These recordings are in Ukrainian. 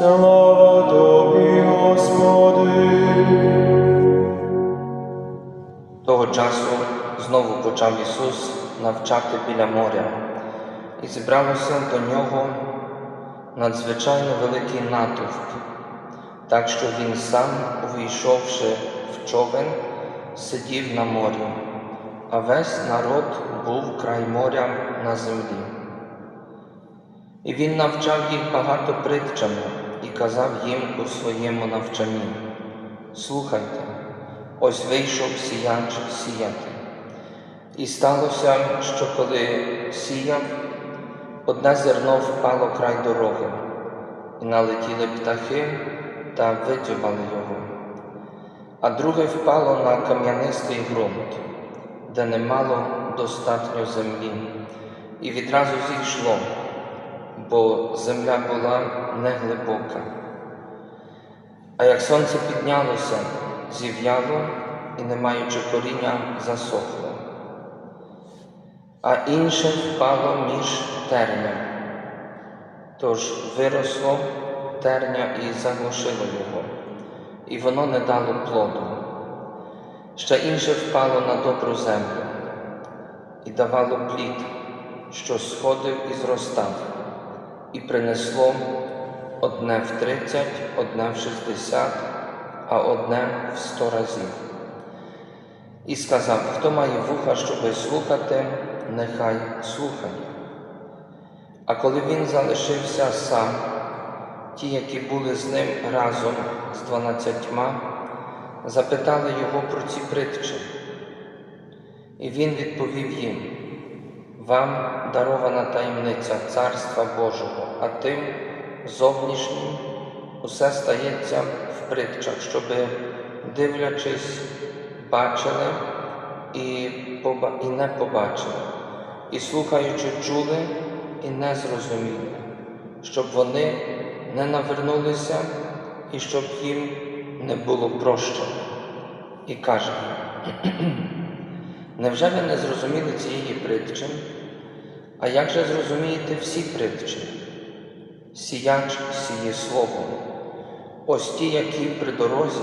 Того часу знову почав Ісус навчати біля моря, і зібралося до нього надзвичайно великий натовп, так що він сам, увійшовши в човен, сидів на морі, а весь народ був край моря на землі. І він навчав їх багато притчами казав їм у своєму навчанні. Слухайте, ось вийшов сіяч сіяти. І сталося, що коли сіяв, одне зерно впало край дороги, і налетіли птахи та видзюбали його, а друге впало на кам'янистий ґрунт, де не мало достатньо землі, і відразу зійшло, бо земля була неглибока. А як сонце піднялося, зів'яло і, не маючи коріння, засохло. А інше впало між терня, тож виросло терня і заглушило його, і воно не дало плоду. Ще інше впало на добру землю і давало плід, що сходив і зростав, і принесло одне в тридцять, одне в шістдесят, а одне в сто разів. І сказав, хто має вуха, щоби слухати, нехай слухає. А коли він залишився сам, ті, які були з ним разом з дванадцятьма, запитали його про ці притчі. І він відповів їм: Вам дарована таємниця Царства Божого, а тим зовнішнім усе стається в притчах, щоби, дивлячись, бачили і, поба... і не побачили, і слухаючи, чули і не зрозуміли, щоб вони не навернулися і щоб їм не було прощено. І каже, невже ви не зрозуміли цієї притчі? А як же зрозумієте всі притчі? Сіяч сіє слово. Ось ті, які при дорозі,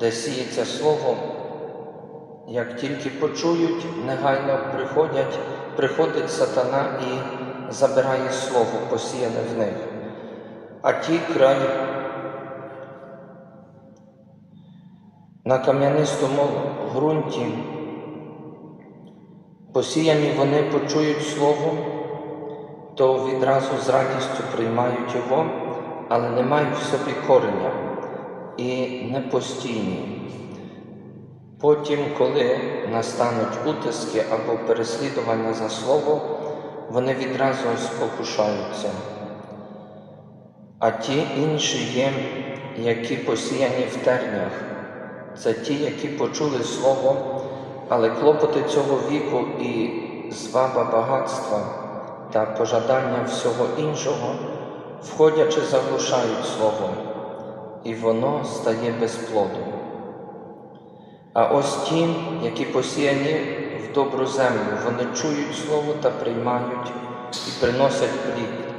де сіється слово, як тільки почують, негайно приходять, приходить сатана і забирає слово, посіяне в них. А ті край на кам'янистому ґрунті, посіяні вони почують слово, то відразу з радістю приймають його, але не мають в собі кореня і не постійні. Потім, коли настануть утиски або переслідування за слово, вони відразу спокушаються. А ті інші є, які посіяні в тернях, це ті, які почули слово, але клопоти цього віку і зваба багатства та пожадання всього іншого, входячи, заглушають слово, і воно стає без плоду. А ось ті, які посіяні в добру землю, вони чують слово та приймають і приносять плід.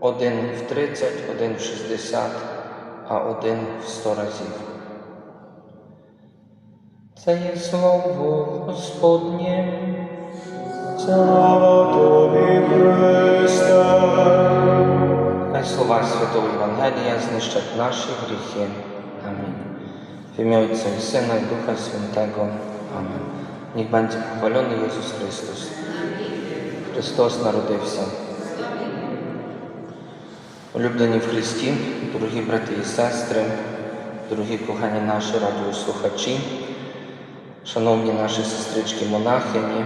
Один в тридцять, один в шістдесят, а один в сто разів. Це є слово Господнє. Слава тобі, Христе. Хай слова Святого Євангелія знищать наші гріхи. Амінь. W imię Ojca i Syna i Ducha Świętego. Amen. Niech będzie pochwalony Jezus Chrystus. Христос народився. Улюблені в Христі, дорогі брати і сестри, дорогі кохані наші радіослухачі, шановні наші сестрички монахині,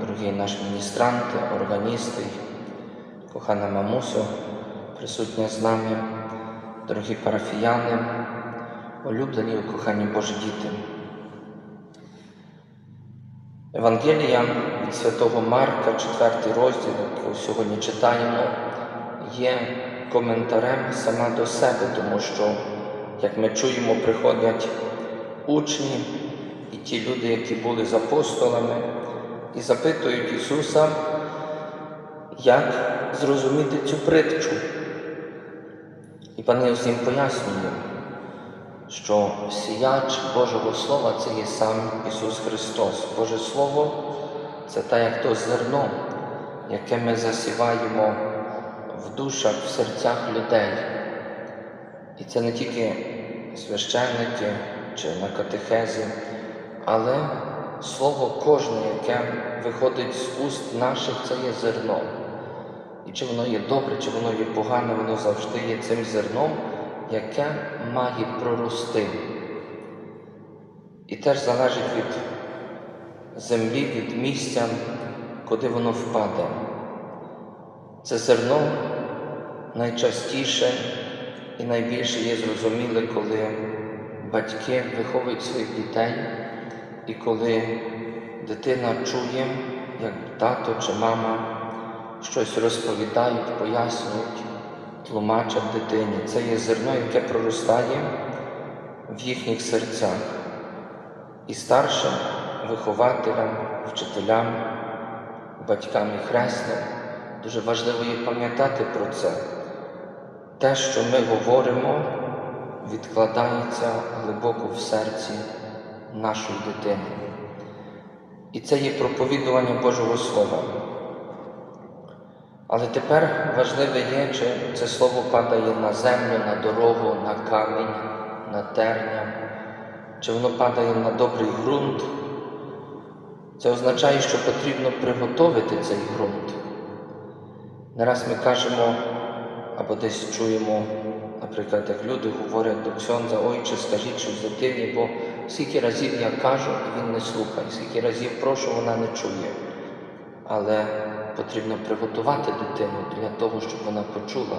дорогі наші міністранти, органісти, кохана мамусю, присутня з нами, дорогі парафіяни, улюблені і кохані Божі діти. Евангелія від Святого Марка, 4 розділ, який сьогодні читаємо, є коментарем сама до себе, тому що, як ми чуємо, приходять учні і ті люди, які були з апостолами, і запитують Ісуса, як зрозуміти цю притчу. І пан їм пояснює, що сіяч Божого Слова це є сам Ісус Христос. Боже Слово це те, як то зерно, яке ми засіваємо в душах, в серцях людей. І це не тільки священники чи на катехезі, але слово кожне, яке виходить з уст наших, це є зерно. І чи воно є добре, чи воно є погане, воно завжди є цим зерном, яке має прорости. І теж залежить від землі, від місця, куди воно впаде. Це зерно найчастіше і найбільше є зрозуміле, коли батьки виховують своїх дітей, і коли дитина чує, як тато чи мама щось розповідають, пояснюють, тлумачать дитині. Це є зерно, яке проростає в їхніх серцях. І старшим вихователям, вчителям, батькам і хресним дуже важливо є пам'ятати про це. Те, що ми говоримо, відкладається глибоко в серці нашої дитини. І це є проповідування Божого Слова. Але тепер важливе є, чи це слово падає на землю, на дорогу, на камінь, на терня, чи воно падає на добрий ґрунт. Це означає, що потрібно приготовити цей ґрунт. Не раз ми кажемо, або десь чуємо, наприклад, як люди говорять до Ксьонза, ой, чи скажіть щось дитині, бо скільки разів я кажу, він не слухає, скільки разів прошу, вона не чує. Але потрібно приготувати дитину для того, щоб вона почула.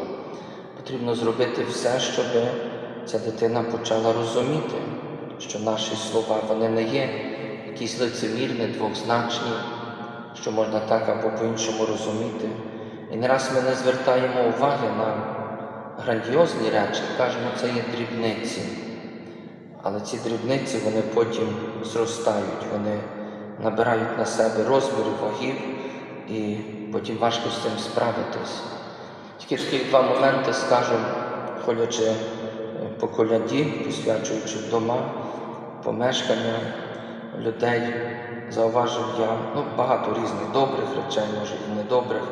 Потрібно зробити все, щоб ця дитина почала розуміти, що наші слова вони не є якісь лицемірні, двозначні, що можна так або по-іншому розуміти. І не раз ми не звертаємо уваги на грандіозні речі, кажемо, це є дрібниці. Але ці дрібниці вони потім зростають, вони набирають на себе розміри вагів, і потім важко з цим справитись. Тільки такі два моменти скажу, ходячи е, по коляді, посвячуючи дома, помешкання людей, зауважив я ну, багато різних добрих речей, може і недобрих.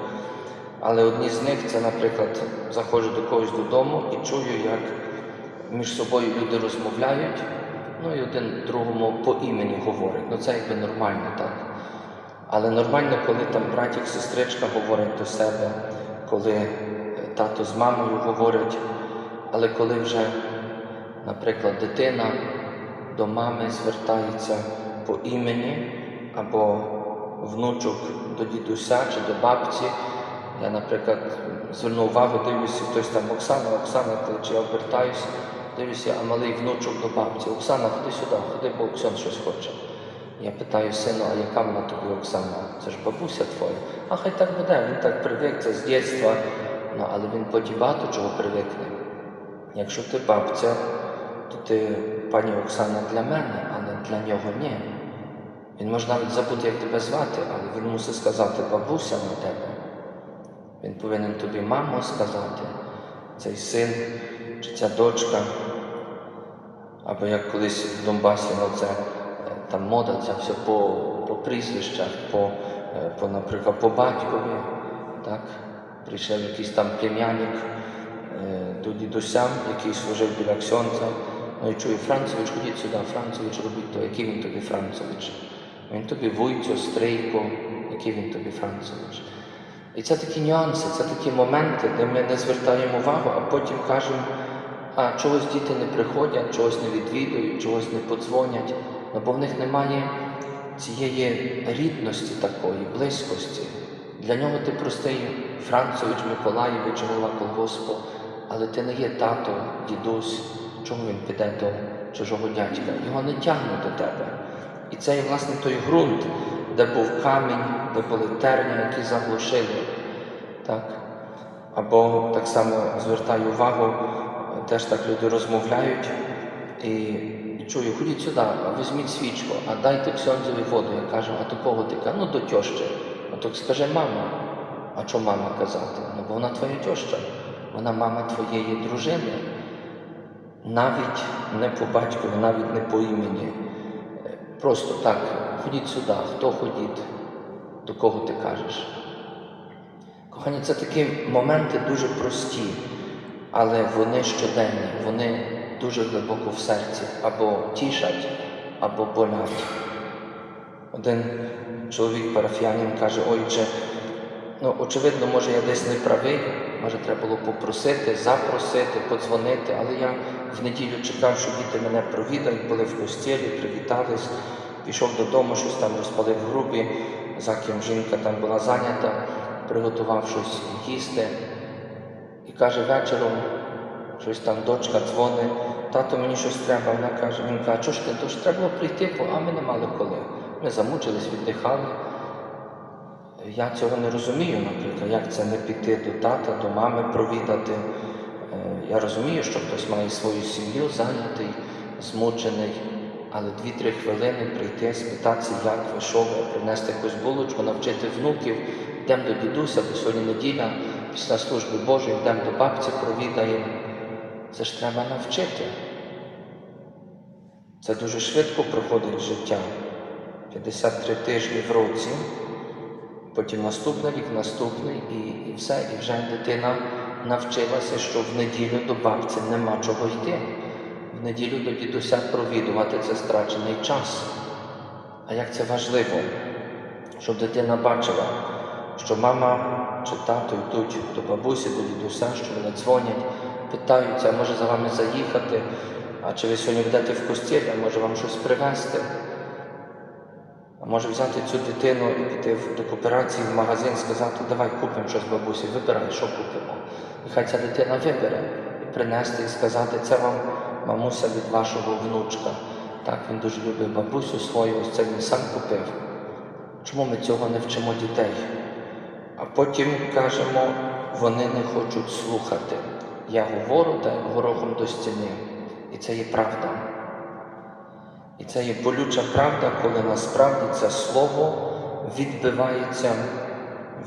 Але одні з них це, наприклад, заходжу до когось додому і чую, як між собою люди розмовляють, ну і один другому по імені говорить. Ну це якби нормально, так. Але нормально, коли там братік, сестричка говорять до себе, коли е, тато з мамою говорять, але коли вже, наприклад, дитина до мами звертається по імені, або внучок до дідуся чи до бабці, я, наприклад, звернув увагу, дивлюся, хтось там Оксана, Оксана кличе, я обертаюся, дивлюся, а малий внучок до бабці. Оксана, ходи сюди, ходи, бо Оксан щось хоче. Я питаю сина, а яка вона тобі Оксана? Це ж бабуся твоя. А хай так буде, він так привик, це з дитинства. Ну, але він потім чого привикне. Якщо ти бабця, то ти пані Оксана для мене, але для нього ні. Він може навіть забути, як тебе звати, але він мусить сказати бабуся на тебе. Він повинен тобі мамо сказати, цей син чи ця дочка. Або як колись в Донбасі, ну це е, там мода, це все по, по прізвищах, по, е, по, наприклад, по батькові. Так? Прийшов якийсь там плем'яник е, до дідуся, який служив біля Ксьонця. Ну і чую, Францевич, ходіть сюди, Францевич, робіть то, який він тобі Францевич? Він тобі Вуйцю, Стрийко, який він тобі Францевич. І це такі нюанси, це такі моменти, де ми не звертаємо увагу, а потім кажемо, а чогось діти не приходять, чогось не відвідують, чогось не подзвонять, ну, бо в них немає цієї рідності такої, близькості. Для нього ти простий Францович, Миколаєвич, голова колгоспу, але ти не є тато, дідусь, чому він піде до чужого дядька? Його не тягне до тебе. І це є власне той ґрунт, де був камінь, де були терні, які заглушили. Так? Або так само звертаю увагу, теж так люди розмовляють і чую, ходіть сюди, візьміть свічку, а дайте ксьонзові воду. Я кажу, а до кого ти? Ну до тьощі. А так скаже мама. А що мама казати? Ну, бо вона твоя тьоща, вона мама твоєї дружини. Навіть не по батькові, навіть не по імені. Е, Просто так, ходіть сюди, хто ходіть, до кого ти кажеш. Кохані, це такі моменти дуже прості, але вони щоденні, вони дуже глибоко в серці або тішать, або болять. Один чоловік парафіянин каже, ойче, ну очевидно, може я десь не правий, може треба було попросити, запросити, подзвонити, але я в неділю чекав, що діти мене провідають, були в костілі, привітались, пішов додому, щось там розпалив в грубі, за ким жінка там була зайнята, приготував щось їсти. Каже, вечором щось там дочка дзвонить, тато мені щось треба. Вона каже, він каже, що ж ти, то ж треба було прийти, а ми не мали коли. Ми замучились, віддихали. Я цього не розумію, наприклад, як це не піти до тата, до мами провідати. Я розумію, що хтось має свою сім'ю зайнятий, змучений, але дві-три хвилини прийти, спитатися, як ви, що ви, принести якусь булочку, навчити внуків, йдемо до дідуся, бо сьогодні неділя, після служби Божої, йдемо до бабці, провідаємо. Це ж треба навчити. Це дуже швидко проходить життя. 53 тижні в році, потім наступний рік, наступний, і, і все, і вже дитина навчилася, що в неділю до бабці нема чого йти. В неділю до дідуся провідувати це страчений час. А як це важливо, щоб дитина бачила, що мама чи тато йдуть до бабусі, до дідуся, що вони дзвонять, питаються, а може за вами заїхати, а чи ви сьогодні будете в костілі, а може вам щось привезти. А може взяти цю дитину і піти до кооперації в магазин, сказати, давай купимо щось бабусі, вибирай, що купимо. І хай ця дитина вибере і принести і сказати, це вам мамуся від вашого внучка. Так, він дуже любить бабусю свою, ось це він сам купив. Чому ми цього не вчимо дітей? А потім кажемо, вони не хочуть слухати. Я говорю та горохом до стіни. І це є правда. І це є болюча правда, коли насправді це слово відбивається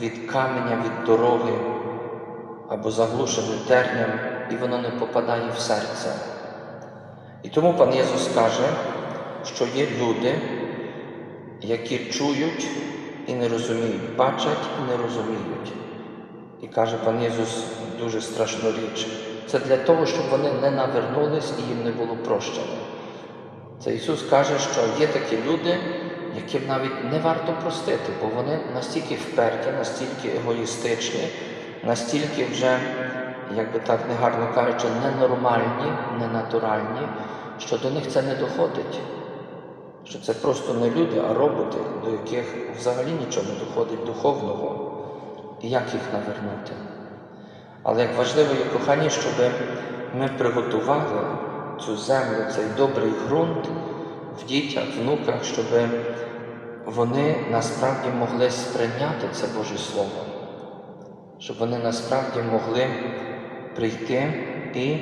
від каменя, від дороги або заглушене терням, і воно не попадає в серце. І тому пан Єсус каже, що є люди, які чують і не розуміють, бачать і не розуміють. І каже пан Єсус дуже страшну річ. Це для того, щоб вони не навернулись і їм не було прощено. Це Ісус каже, що є такі люди, яким навіть не варто простити, бо вони настільки вперті, настільки егоїстичні, настільки вже, як би так негарно кажучи, ненормальні, ненатуральні, що до них це не доходить. Що це просто не люди, а роботи, до яких взагалі нічого не доходить духовного. І як їх навернути? Але як важливо є кохані, щоб ми приготували цю землю, цей добрий ґрунт в дітях, внуках, щоб вони насправді могли сприйняти це Боже Слово, щоб вони насправді могли прийти і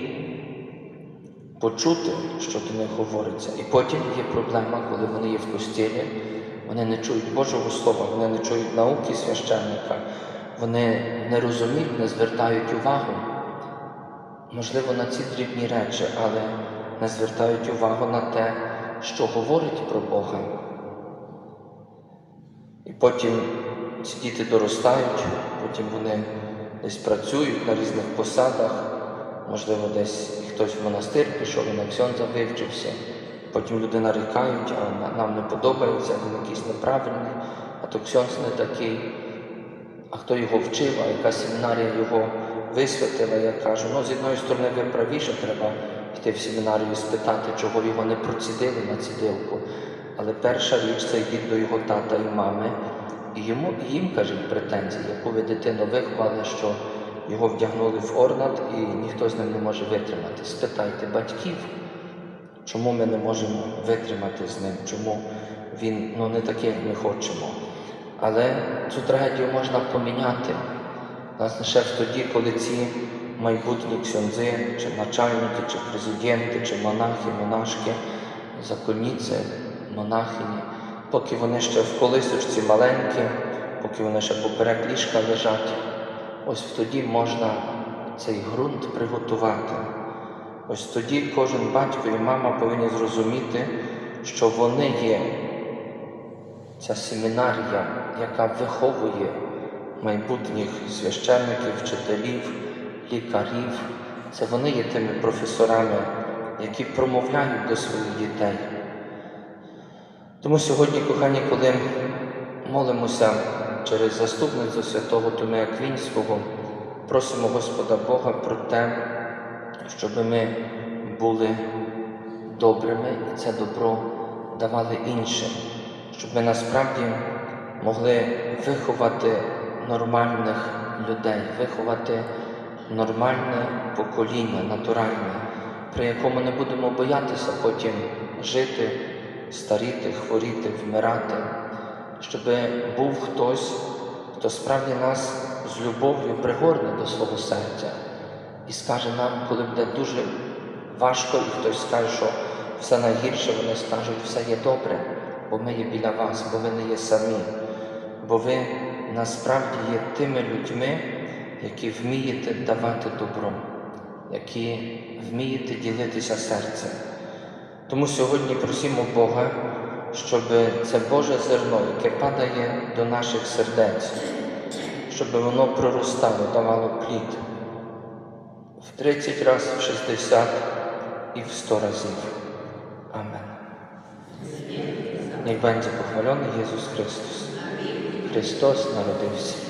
почути, що до них говориться. І потім є проблема, коли вони є в костілі, вони не чують Божого Слова, вони не чують науки священника, вони не розуміють, не звертають увагу. Можливо, на ці дрібні речі, але не звертають увагу на те, що говорить про Бога. І потім ці діти доростають, потім вони десь працюють на різних посадах, можливо, десь хтось в монастир пішов і на ксьонза вивчився. Потім люди нарікають, а нам не подобається, він якийсь неправильний, а то ксьонз не такий. А хто його вчив, а яка семінарія його висвятила, я кажу, ну з одної сторони ви правіше, треба йти в семінарію і спитати, чого його не процідили на цідилку. Але перша річ це йдіть до його тата і мами, і йому, їм кажуть претензії, яку ви дитину виховали, що його вдягнули в орнат і ніхто з ним не може витримати. Спитайте батьків, чому ми не можемо витримати з ним, чому він ну, не такий, як ми хочемо. Але цю трагедію можна поміняти. Власне, ще тоді, коли ці майбутні ксьонзи, чи начальники, чи президенти, чи монахи, монашки законниці, монахині, поки вони ще в колисочці маленькі, поки вони ще поперек ліжка лежать, ось тоді можна цей ґрунт приготувати. Ось тоді кожен батько і мама повинні зрозуміти, що вони є ця семінарія, яка виховує майбутніх священників, вчителів, лікарів. Це вони є тими професорами, які промовляють до своїх дітей. Тому сьогодні, кохані, коли молимося через заступницю святого Томея Квінського, просимо Господа Бога про те, щоб ми були добрими і це добро давали іншим, щоб ми насправді могли виховати нормальних людей, виховати нормальне покоління, натуральне, при якому не будемо боятися потім жити, старіти, хворіти, вмирати, щоб був хтось, хто справді нас з любов'ю пригорне до свого серця і скаже нам, коли буде дуже важко, і хтось скаже, що все найгірше, вони скажуть, все є добре, бо ми є біля вас, бо ви не є самі, бо ви насправді є тими людьми, які вмієте давати добро, які вмієте ділитися серцем. Тому сьогодні просимо Бога, щоб це Боже зерно, яке падає до наших сердець, щоб воно проростало, давало плід в 30 разів, в 60 і в 100 разів. Амен. Niech będzie Jezus Chrystus. Chrystus narodził się.